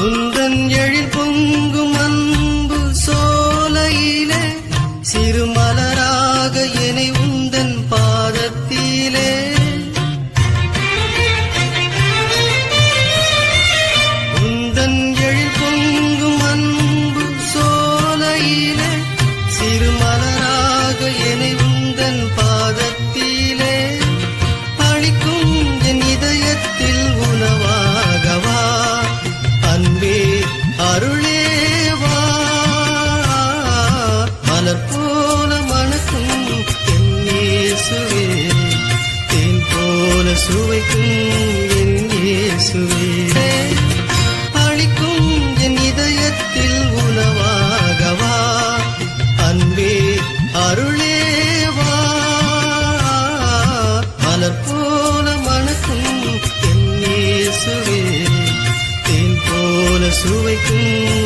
உந்தன் எழில் பொங்கும் அன்பு சோலையிலே சிறு என்னை உந்தன் பாதத்திலே. உந்தன் எழில் பொங்கும் அன்பு சோலையிலே சிறு என்னை சுவைக்கும் என் இயேசுவே. அழிக்கும் என் இதயத்தில் உணவாகவா? அன்பே அருளேவா மலர் போல மணக்கும் என் இயேசுவே. தேன் போல சுவைக்கும்